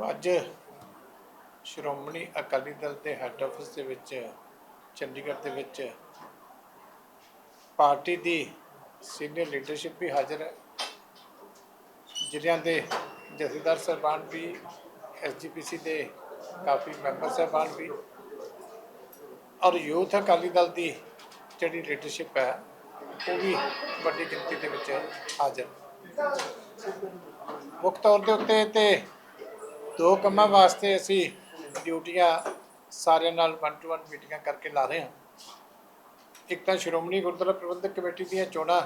ਅੱਜ ਸ਼੍ਰੋਮਣੀ ਅਕਾਲੀ ਦਲ ਦੇ head office ਦੇ ਵਿੱਚ, ਚੰਡੀਗੜ੍ਹ ਦੇ ਵਿੱਚ ਪਾਰਟੀ ਦੀ ਸੀਨੀਅਰ ਲੀਡਰਸ਼ਿਪ ਵੀ ਹਾਜ਼ਰ ਹੈ। ਜ਼ਿਲ੍ਹਿਆਂ ਦੇ ਜਥੇਦਾਰ ਸਾਹਿਬਾਨ ਵੀ ਐਸਜੀਪੀਸੀ ਦੇ ਕਾਫੀ ਮੈਂਬਰ ਸਾਹਿਬਾਨ ਵੀ ਔਰ ਯੂਥ ਅਕਾਲੀ ਦਲ ਦੀ ਜਿਹੜੀ ਲੀਡਰਸ਼ਿਪ ਹੈ, ਉਹ ਵੀ ਵੱਡੀ ਗਿਣਤੀ ਦੇ ਵਿੱਚ ਹਾਜ਼ਰ। ਮੁੱਖ ਤੌਰ ਦੇ ਉੱਤੇ ਤੇ ਦੋ ਕੰਮਾਂ ਵਾਸਤੇ ਅਸੀਂ ਡਿਊਟੀਆਂ ਸਾਰਿਆਂ ਨਾਲ ਵਨ ਟੂ ਵਨ ਮੀਟਿੰਗਾਂ ਕਰਕੇ ਲਾ ਰਹੇ ਹਾਂ। ਇੱਕ ਤਾਂ ਸ਼੍ਰੋਮਣੀ ਗੁਰਦੁਆਰਾ ਪ੍ਰਬੰਧਕ ਕਮੇਟੀ ਦੀਆਂ ਚੋਣਾਂ,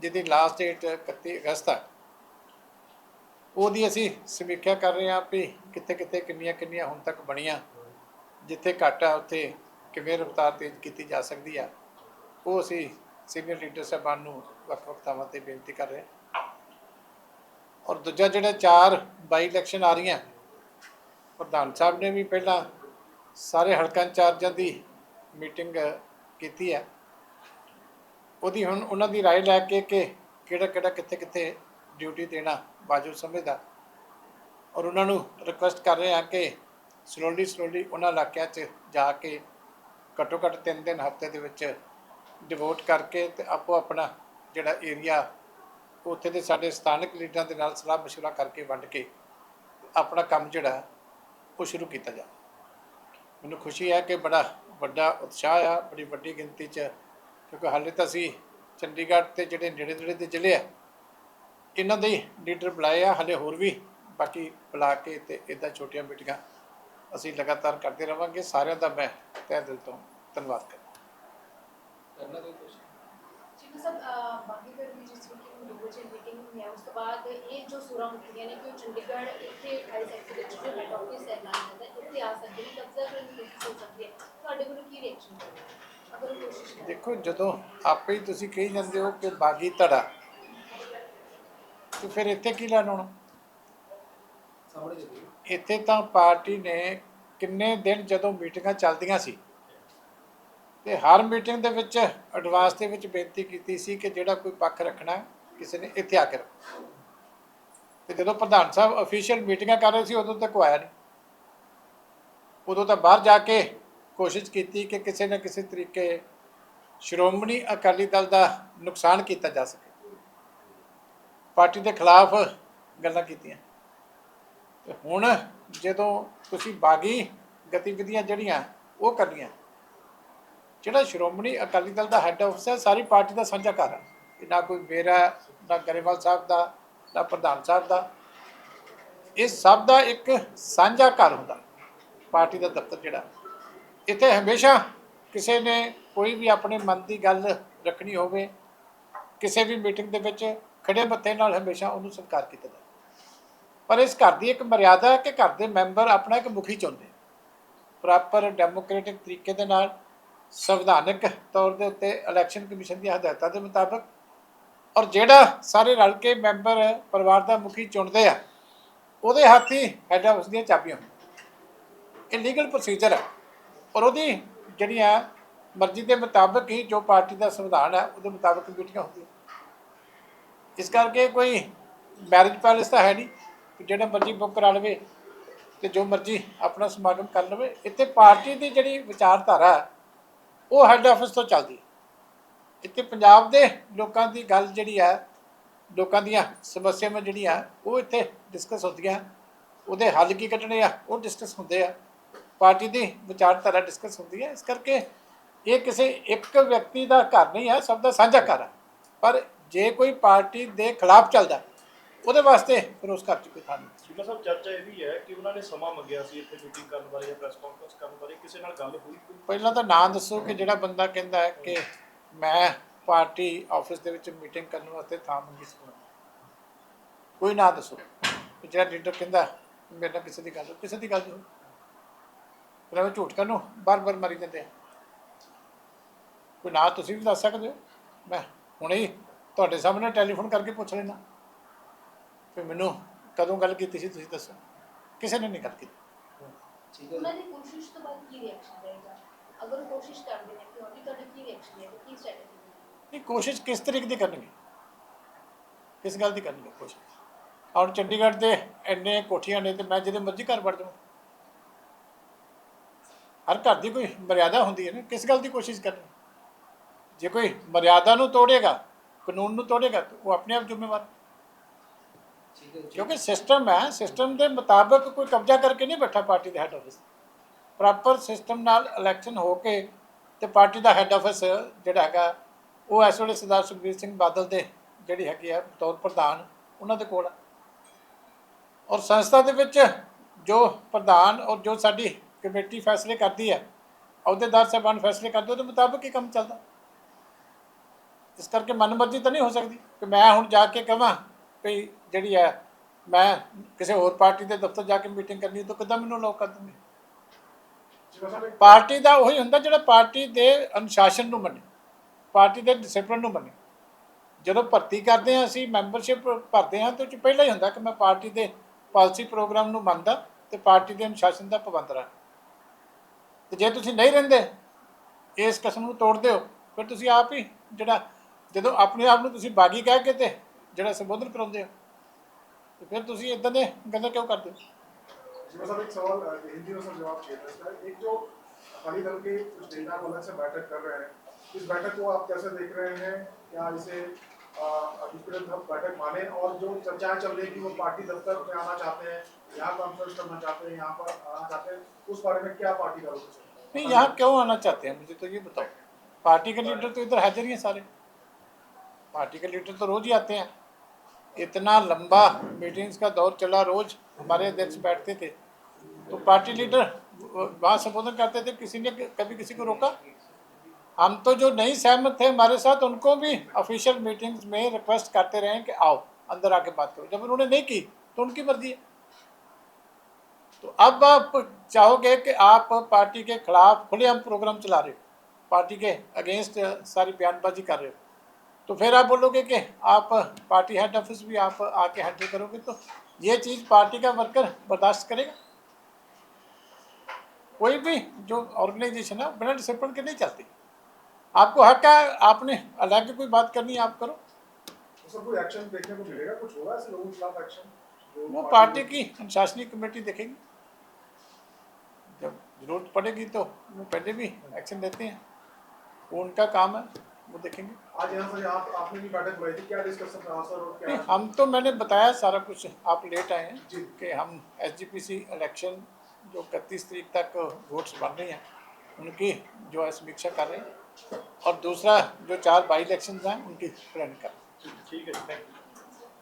ਜਿਹਦੀ ਲਾਸਟ ਡੇਟ 31 ਅਗਸਤ ਹੈ ਉਹਦੀ ਅਸੀਂ ਸਮੀਖਿਆ ਕਰ ਰਹੇ ਹਾਂ ਵੀ ਕਿੱਥੇ ਕਿੱਥੇ ਕਿੰਨੀਆਂ ਕਿੰਨੀਆਂ ਹੁਣ ਤੱਕ ਬਣੀਆਂ, ਜਿੱਥੇ ਘੱਟ ਆ ਉੱਥੇ ਕਿਵੇਂ ਰਫਤਾਰ ਤੇਜ਼ ਕੀਤੀ ਜਾ ਸਕਦੀ ਆ। ਉਹ ਅਸੀਂ ਸੀਨੀਅਰ ਲੀਡਰ ਸਾਹਿਬਾਨ ਨੂੰ ਵੱਖ ਵੱਖ ਥਾਵਾਂ ਤੇ ਬੇਨਤੀ ਕਰ ਰਹੇ ਹਾਂ। ਔਰ ਦੂਜਾ ਜਿਹੜਾ ਚਾਰ ਬਾਈ ਇਲੈਕਸ਼ਨ ਆ ਰਹੀਆਂ ਪ੍ਰਧਾਨ ਸਾਹਿਬ ਨੇ ਵੀ ਪਹਿਲਾਂ ਸਾਰੇ ਹਲਕਾ ਇੰਚਾਰਜਾਂ ਦੀ ਮੀਟਿੰਗ ਕੀਤੀ ਹੈ ਉਹਦੀ ਹੁਣ ਉਹਨਾਂ ਦੀ رائے ਲੈ ਕੇ ਕਿ ਕਿਹੜਾ ਕਿਹੜਾ ਕਿੱਥੇ ਕਿੱਥੇ ਡਿਊਟੀ ਦੇਣਾ ਬਾਜੂ ਸਮਝਦਾ ਔਰ ਉਹਨਾਂ ਨੂੰ ਰਿਕੁਐਸਟ ਕਰ ਰਹੇ ਹਾਂ ਕਿ ਸਲੋਲੀ ਸਲੋਲੀ ਉਹਨਾਂ ਇਲਾਕਿਆਂ 'ਚ ਜਾ ਕੇ ਘੱਟੋ ਘੱਟ 3 ਦਿਨ ਹਫ਼ਤੇ ਦੇ ਵਿੱਚ ਡਿਵੋਟ ਕਰਕੇ ਤੇ ਆਪੋ ਆਪਣਾ ਜਿਹੜਾ ਏਰੀਆ ਉੱਥੇ ਦੇ ਸਾਡੇ ਸਥਾਨਕ ਲੀਡਰਾਂ ਦੇ ਨਾਲ ਸਲਾਹ ਮਸ਼ਵਰਾ ਕਰਕੇ ਵੰਡ ਕੇ ਆਪਣਾ ਕੰਮ ਜਿਹੜਾ ਉਹ ਸ਼ੁਰੂ ਕੀਤਾ ਜਾ ਮੈਨੂੰ ਖੁਸ਼ੀ ਹੈ ਕਿ ਬੜਾ ਵੱਡਾ ਉਤਸ਼ਾਹ ਆ ਬੜੀ ਵੱਡੀ ਗਿਣਤੀ 'ਚ ਕਿਉਂਕਿ ਹਾਲੇ ਤਾਂ ਅਸੀਂ ਚੰਡੀਗੜ੍ਹ ਤੇ ਜਿਹੜੇ ਨੇੜੇ ਨੇੜੇ ਦੇ ਜ਼ਿਲ੍ਹੇ ਆ ਇਹਨਾਂ ਦੇ ਲੀਡਰ ਬੁਲਾਏ ਆ ਹਲੇ ਹੋਰ ਵੀ ਬਾਕੀ ਬੁਲਾ ਕੇ ਤੇ ਇਦਾਂ ਛੋਟੀਆਂ ਮੀਟਿੰਗਾਂ ਅਸੀਂ ਲਗਾਤਾਰ ਕਰਦੇ ਰਵਾਂਗੇ। ਸਾਰਿਆਂ ਦਾ ਮੈਂ ਤਹਿ ਦਿਲ ਤੋਂ ਧੰਨਵਾਦ ਕਰਦਾ ਜੀ ਸਭ ਬਾਗੀਗੜ ਦੀ ਜਿਸ ਮੀਟਿੰਗ ਨੂੰ ਵਜੇ ਮੀਟਿੰਗ ਹੋਈ ਹੈ ਉਸ ਤੋਂ ਬਾਅਦ ਇਹ ਜੋ ਸੁਰਾਂ ਉੱਠੀਆਂ ਨੇ ਕਿ ਉਹ ਚੰਡੀਗੜ੍ਹ ਇੱਥੇ 28 ਸੈਕਟਰ ਵਿੱਚ ਜੋ ਹੈਡ ਆਫਿਸ ਹੈ ਨਾਲ ਦਾ ਇੱਥੇ ਆ ਸਕਦੇ ਨੇ ਕਬਜ਼ਾ ਕਰਨ ਦੀ ਕੋਸ਼ਿਸ਼ ਹੋ ਸਕਦੀ ਹੈ ਤੁਹਾਡੇ ਵੱਲੋਂ ਕੀ ਰਿਐਕਸ਼ਨ ਹੋਵੇਗਾ ਅਗਰ ਉਹ ਕੋਸ਼ਿਸ਼ ਕਰੇ। ਦੇਖੋ ਜਦੋਂ ਆਪੇ ਹੀ ਤੁਸੀਂ ਕਹੀ ਜਾਂਦੇ ਹੋ ਕਿ ਬਾਗੀ ਧੜਾ ਤੇ ਫਿਰ ਇੱਥੇ ਕੀ ਲੈਣ ਆਉਣਾ? ਇੱਥੇ ਤਾਂ ਪਾਰਟੀ ਨੇ ਕਿੰਨੇ ਦਿਨ ਜਦੋਂ ਮੀਟਿੰਗਾਂ ਚੱਲਦੀਆਂ ਸੀ ਤੇ ਹਰ ਮੀਟਿੰਗ ਦੇ ਵਿੱਚ ਐਡਵਾਂਸ ਦੇ ਵਿੱਚ ਬੇਨਤੀ ਕੀਤੀ ਸੀ ਕਿ ਜਿਹੜਾ ਕੋਈ ਪੱਖ ਰੱਖਣਾ ਕਿਸੇ ਨੇ ਇੱਥੇ ਆ ਕੇ ਰੱਖੋ ਤੇ ਜਦੋਂ ਪ੍ਰਧਾਨ ਸਾਹਿਬ ਅਫੀਸ਼ੀਅਲ ਮੀਟਿੰਗਾਂ ਕਰ ਰਹੇ ਸੀ, ਉਦੋਂ ਤੱਕ ਆਇਆ ਨਹੀਂ। ਉਦੋਂ ਤਾਂ ਬਾਹਰ ਜਾ ਕੇ ਕੋਸ਼ਿਸ਼ ਕੀਤੀ ਕਿ ਕਿਸੇ ਨਾ ਕਿਸੇ ਤਰੀਕੇ ਸ਼੍ਰੋਮਣੀ ਅਕਾਲੀ ਦਲ ਦਾ ਨੁਕਸਾਨ ਕੀਤਾ ਜਾ ਸਕੇ। ਪਾਰਟੀ ਦੇ ਖਿਲਾਫ ਗੱਲਾਂ ਕੀਤੀਆਂ। ਤੇ ਹੁਣ ਜਦੋਂ ਤੁਸੀਂ ਬਾਗੀ ਗਤੀਵਿਧੀਆਂ ਜਿਹੜੀਆਂ ਉਹ ਕਰਨੀਆਂ, ਜਿਹੜਾ ਸ਼੍ਰੋਮਣੀ ਅਕਾਲੀ ਦਲ ਦਾ ਹੈੱਡ ਆਫਿਸ ਹੈ, ਸਾਰੀ ਪਾਰਟੀ ਦਾ ਸਾਂਝਾ ਘਰ ਹੈ ਨਾ ਕੋਈ ਮੇਰਾ, ਨਾ ਗਰੇਵਾਲ ਸਾਹਿਬ ਦਾ, ਨਾ ਪ੍ਰਧਾਨ ਸਾਹਿਬ ਦਾ। ਇਹ ਸਭ ਦਾ ਇੱਕ ਸਾਂਝਾ ਘਰ ਹੁੰਦਾ, ਪਾਰਟੀ ਦਾ ਦਫ਼ਤਰ ਜਿਹੜਾ। ਇੱਥੇ ਹਮੇਸ਼ਾ ਕਿਸੇ ਨੇ ਕੋਈ ਵੀ ਆਪਣੇ ਮਨ ਦੀ ਗੱਲ ਰੱਖਣੀ ਹੋਵੇ, ਕਿਸੇ ਵੀ ਮੀਟਿੰਗ ਦੇ ਵਿੱਚ ਖੜੇ ਮੱਥੇ ਨਾਲ ਹਮੇਸ਼ਾ ਉਹਨੂੰ ਸਤਿਕਾਰ ਕੀਤਾ ਜਾਂਦਾ। ਪਰ ਇਸ ਘਰ ਦੀ ਇੱਕ ਮਰਿਆਦਾ ਹੈ ਕਿ ਘਰ ਦੇ ਮੈਂਬਰ ਆਪਣਾ ਇੱਕ ਮੁਖੀ ਚੁਣਦੇ ਪ੍ਰੋਪਰ ਡੈਮੋਕ੍ਰੈਟਿਕ ਤਰੀਕੇ ਦੇ ਨਾਲ ਸੰਵਿਧਾਨਕ ਤੌਰ ਦੇ ਉੱਤੇ ਇਲੈਕਸ਼ਨ ਕਮਿਸ਼ਨ ਦੀਆਂ ਹਦਾਇਤਾਂ ਦੇ ਮੁਤਾਬਕ ਔਰ ਜਿਹੜਾ ਸਾਰੇ ਰਲ ਕੇ ਮੈਂਬਰ ਪਰਿਵਾਰ ਦਾ ਮੁਖੀ ਚੁਣਦੇ ਆ, ਉਹਦੇ ਹੱਥ ਹੀ ਹੈੱਡ ਆਫਿਸ ਦੀਆਂ ਚਾਬੀਆਂ ਇਹ ਲੀਗਲ ਪ੍ਰੋਸੀਜਰ ਹੈ ਔਰ ਉਹਦੀ ਜਿਹੜੀਆਂ ਮਰਜ਼ੀ ਦੇ ਮੁਤਾਬਕ ਹੀ ਜੋ ਪਾਰਟੀ ਦਾ ਸੰਵਿਧਾਨ ਹੈ ਉਹਦੇ ਮੁਤਾਬਕ ਮੀਟਿੰਗਾਂ ਹੁੰਦੀਆਂ। ਇਸ ਕਰਕੇ ਕੋਈ ਮੈਰਿਜ ਪੈਲੇਸ ਤਾਂ ਹੈ ਨਹੀਂ ਜਿਹੜਾ ਮਰਜ਼ੀ ਬੁੱਕ ਕਰਾ ਲਵੇ ਤੇ ਜੋ ਮਰਜ਼ੀ ਆਪਣਾ ਸਮਾਗਮ ਕਰ ਲਵੇ। ਇੱਥੇ ਪਾਰਟੀ ਦੀ ਜਿਹੜੀ ਵਿਚਾਰਧਾਰਾ ਉਹ ਹੈੱਡ ਆਫਿਸ ਤੋਂ ਚੱਲਦੀ ਹੈ ਇੱਥੇ ਪੰਜਾਬ ਦੇ ਲੋਕਾਂ ਦੀ ਗੱਲ ਜਿਹੜੀ ਹੈ ਲੋਕਾਂ ਦੀਆਂ ਸਮੱਸਿਆਵਾਂ ਜਿਹੜੀਆਂ ਉਹ ਇੱਥੇ ਡਿਸਕਸ ਹੁੰਦੀਆਂ। ਉਹਦੇ ਹੱਲ ਕੀ ਕੱਢਣੇ ਆ ਉਹ ਡਿਸਕਸ ਹੁੰਦੇ ਆ। ਪਾਰਟੀ ਦੀ ਵਿਚਾਰਧਾਰਾ ਡਿਸਕਸ ਹੁੰਦੀ ਹੈ ਇਸ ਕਰਕੇ ਇਹ ਕਿਸੇ ਇੱਕ ਵਿਅਕਤੀ ਦਾ ਘਰ ਨਹੀਂ ਹੈ ਸਭ ਦਾ ਸਾਂਝਾ ਘਰ ਹੈ ਪਰ ਜੇ ਕੋਈ ਪਾਰਟੀ ਦੇ ਖਿਲਾਫ ਚੱਲਦਾ ਉਹਦੇ ਵਾਸਤੇ ਫਿਰ ਉਸ ਘਰ 'ਚ ਕੋਈ ਥਾਂ ਨਹੀਂ ਸ਼ੀਲਾ ਸਾਹਿਬ ਚਰਚਾ ਇਹ ਵੀ ਹੈ ਕਿ ਉਹਨਾਂ ਨੇ ਸਮਾਂ ਮੰਗਿਆ ਸੀ ਇੱਥੇ ਮੀਟਿੰਗ ਕਰਨ ਬਾਰੇ ਜਾਂ ਪ੍ਰੈਸ ਕਾਨਫਰੰਸ ਕਰਨ ਬਾਰੇ। ਕਿਸੇ ਨਾਲ ਗੱਲ ਹੋਈ ਪਹਿਲਾਂ ਤਾਂ ਨਾਂ ਦੱਸੋ ਕਿ ਜਿਹੜਾ ਬੰਦਾ ਕਹਿੰਦਾ ਹੈ ਕਿ ਮੈਂ ਪਾਰਟੀ ਆਫਿਸ ਦੇ ਵਿੱਚ ਮੀਟਿੰਗ ਕਰਨ ਵਾਸਤੇ ਥਾਂ ਮੰਗੀ ਸੀ। ਕੋਈ ਨਾ ਦੱਸੋ। ਜਿਹੜਾ ਲੀਡਰ ਕਹਿੰਦਾ, ਮੇਰੇ ਨਾਲ ਕਿਸੇ ਦੀ ਗੱਲ, ਕਿਸੇ ਦੀ ਗੱਲ ਨਹੀਂ ਹੋਈ। ਫਿਰ ਝੂਠ ਕਰਨ ਨੂੰ ਬਾਰ-ਬਾਰ ਮਾਰੀ ਜਾਂਦੇ ਆ। ਕੋਈ ਨਾ ਤੁਸੀਂ ਵੀ ਦੱਸ ਸਕਦੇ ਹੋ। ਮੈਂ ਹੁਣੇ ਤੁਹਾਡੇ ਸਾਹਮਣੇ ਟੈਲੀਫੋਨ ਕਰਕੇ ਪੁੱਛ ਲੈਣਾ ਫਿਰ ਮੈਨੂੰ ਕਦੋਂ ਗੱਲ ਕੀਤੀ ਸੀ ਤੁਸੀਂ ਦੱਸੋ। ਕਿਸੇ ਨੇ ਨਹੀਂ ਗੱਲ ਕੀਤੀ। ਉਹਨਾਂ ਦੀ ਕੋਸ਼ਿਸ਼ ਤੋਂ ਬਾਅਦ ਕੀ ਰਿਐਕਸ਼ਨ ਰਹੇਗਾ? ਅਗਰ ਉਹ ਕੋਸ਼ਿਸ਼ ਕਰਦੇ ਨੇ ਕਿ ਉਹਦੀ ਤੁਹਾਡਾ ਕੀ ਰਿਐਕਸ਼ਨ ਰਹੇਗਾ ਕੀ ਸਟ੍ਰੈਟਜੀ ਨਹੀਂ ਕੋਸ਼ਿਸ਼ ਕਿਸ ਤਰੀਕੇ ਦੀ ਕਰਨਗੇ? ਕਿਸ ਗੱਲ ਦੀ ਕਰਨਗੇ ਕੋਸ਼ਿਸ਼? ਹੁਣ ਚੰਡੀਗੜ੍ਹ ਦੇ ਇੰਨੇ ਕੋਠੀਆਂ ਨੇ ਤੇ ਮੈਂ ਜਿਹਦੇ ਮਰਜ਼ੀ ਘਰ ਵੜ ਜਾਵਾਂ। ਹਰ ਘਰ ਦੀ ਕੋਈ ਮਰਿਆਦਾ ਹੁੰਦੀ ਹੈ ਨਾ ਕਿਸ ਗੱਲ ਦੀ ਕੋਸ਼ਿਸ਼ ਕਰਨੀ? ਜੇ ਕੋਈ ਮਰਿਆਦਾ ਨੂੰ ਤੋੜੇਗਾ ਕਾਨੂੰਨ ਨੂੰ ਤੋੜੇਗਾ ਤਾਂ ਉਹ ਆਪਣੇ ਆਪ ਜ਼ਿੰਮੇਵਾਰ ਕਿਉਂਕਿ ਸਿਸਟਮ ਹੈ ਸਿਸਟਮ ਦੇ ਮੁਤਾਬਕ ਕੋਈ ਕਬਜ਼ਾ ਕਰਕੇ ਨਹੀਂ ਬੈਠਾ ਪਾਰਟੀ ਦੇ ਹੈੱਡ ਆਫਿਸ ਪ੍ਰੋਪਰ ਸਿਸਟਮ ਨਾਲ ਇਲੈਕਸ਼ਨ ਹੋ ਕੇ ਤੇ ਪਾਰਟੀ ਦਾ ਹੈੱਡ ਆਫਿਸ ਜਿਹੜਾ ਹੈਗਾ, ਉਹ ਇਸ ਵੇਲੇ ਸਰਦਾਰ ਸੁਖਬੀਰ ਸਿੰਘ ਬਾਦਲ ਦੇ ਜਿਹੜੀ ਹੈਗੀ ਆ ਤੌਰ ਪ੍ਰਧਾਨ, ਉਹਨਾਂ ਦੇ ਕੋਲ ਆ। ਔਰ ਸੰਸਥਾ ਦੇ ਵਿੱਚ ਜੋ ਪ੍ਰਧਾਨ ਔਰ ਜੋ ਸਾਡੀ ਕਮੇਟੀ ਫੈਸਲੇ ਕਰਦੀ ਹੈ ਅਹੁਦੇਦਾਰ ਸਾਹਿਬਾਨ ਫੈਸਲੇ ਕਰਦੇ, ਉਹਦੇ ਮੁਤਾਬਕ ਹੀ ਕੰਮ ਚੱਲਦਾ। ਇਸ ਕਰਕੇ ਮਨਮਰਜ਼ੀ ਤਾਂ ਨਹੀਂ ਹੋ ਸਕਦੀ ਕਿ ਮੈਂ ਹੁਣ ਜਾ ਕੇ ਕਹਾਂ ਵੀ ਜਿਹੜੀ ਹੈ ਮੈਂ ਕਿਸੇ ਹੋਰ ਪਾਰਟੀ ਦੇ ਦਫ਼ਤਰ ਜਾ ਕੇ ਮੀਟਿੰਗ ਕਰਨੀ ਤਾਂ ਕਿੱਦਾਂ ਮੈਨੂੰ ਲੋਕ ਕਰ ਦਿੰਦੇ? ਪਾਰਟੀ ਦਾ ਉਹੀ ਹੁੰਦਾ ਜਿਹੜਾ ਪਾਰਟੀ ਦੇ ਅਨੁਸ਼ਾਸਨ ਨੂੰ ਮੰਨੇ, ਪਾਰਟੀ ਦੇ ਡਿਸਪਲਿਨ ਨੂੰ ਮੰਨੇ। ਜਦੋਂ ਭਰਤੀ ਕਰਦੇ ਹਾਂ ਅਸੀਂ ਮੈਂਬਰਸ਼ਿਪ ਭਰਦੇ ਹਾਂ, ਤੇ ਉਹ 'ਚ ਪਹਿਲਾਂ ਹੀ ਹੁੰਦਾ ਕਿ ਮੈਂ ਪਾਰਟੀ ਦੇ ਪਾਲਿਸੀ ਪ੍ਰੋਗਰਾਮ ਨੂੰ ਮੰਨਦਾ ਤੇ ਪਾਰਟੀ ਦੇ ਅਨੁਸ਼ਾਸਨ ਦਾ ਪਾਬੰਦ ਰਹਾਂ ਤੇ ਜੇ ਤੁਸੀਂ ਨਹੀਂ ਰਹਿੰਦੇ, ਇਸ ਕਸਮ ਨੂੰ ਤੋੜਦੇ ਹੋ, ਫਿਰ ਤੁਸੀਂ ਆਪ ਹੀ ਜਿਹੜਾ, ਜਦੋਂ ਆਪਣੇ ਆਪ ਨੂੰ ਤੁਸੀਂ ਬਾਗੀ ਕਹਿ ਕੇ ਤੇ ਜਿਹੜਾ ਸੰਬੋਧਨ ਕਰਾਉਂਦੇ ਹੋ, ਤੇ ਫਿਰ ਤੁਸੀਂ ਇਦਾਂ ਦੇ ਗੱਲਾਂ ਕਿਉਂ ਕਰਦੇ ਹੋ? शिवा साहब एक सवाल हिंदी में सर जवाब चाहिए था एक जो अकाली दल के कुछ नेता अलग से बैठक कर रहे हैं, इस बैठक को आप कैसे देख रहे हैं? क्या इसे बैठक माने? और जो चर्चाएँ चल रही है वो पार्टी दफ्तर में आना चाहते हैं, यहाँ कॉन्फ्रेंस करना चाहते हैं, यहाँ पर आना चाहते हैं, उस बारे में क्या पार्टी का नहीं, यहाँ क्यों आना चाहते हैं? मुझे तो ये बताओ। पार्टी के लीडर तो इधर हाजिर ही हैं सारे। पार्टी के लीडर तो रोज ही आते हैं। इतना लंबा मीटिंग्स का दौर चला रोज। हमारे अध्यक्ष बैठते थे। तो पार्टी लीडर, वहाँ संबोधन करते थे, किसी ने कभी किसी को रोका? हम तो जो नहीं सहमत थे हमारे साथ, उनको भी ऑफिशियल मीटिंग्स में रिक्वेस्ट करते रहे कि आओ, अंदर आके बात करो। जब उन्होंने नहीं की तो उनकी मर्ज़ी है। तो अब आप चाहोगे कि आप पार्टी के खिलाफ खुलेआम प्रोग्राम चला रहे हो। पार्टी के अगेंस्ट सारी बयानबाजी कर रहे हो। तो फिर आप बोलोगे कि आप पार्टी हेड ऑफ़िस भी आप आके हैंडल करोगे तो ये चीज़ पार्टी का वर्कर बर्दाश्त करेगा। कोई भी जो ऑर्गेनाइजेशन है बिना डिसिप्लिन के नहीं चलती। आपको हक है आपने अलग कोई बात करनी है आप करो। तो सर कोई एक्शन देखने को मिलेगा? कुछ होगा ऐसे लोगों के खिलाफ एक्शन जो वो पार्टी की अनुशासनिक कमेटी देखेगी। जब ज़रूरत पड़ेगी तो वो पहले भी एक्शन लेते हैं। वो उनका काम है वो देखेंगे। आज यहाँ सर आप आपने भी बैठक बुलाई थी। क्या डिस्कशन रहा सर और क्या? हम तो मैंने बताया सारा कुछ। आप लेट आए हैं कि हम एसजीपीसी इलेक्शन जो इकतीस तरीक तक वोट्स बन रही हैं उनकी जो है समीक्षा कर रहे हैं। और दूसरा जो चार बाई इलेक्शन हैं उनकी प्लान कर ठीक है थैंक यू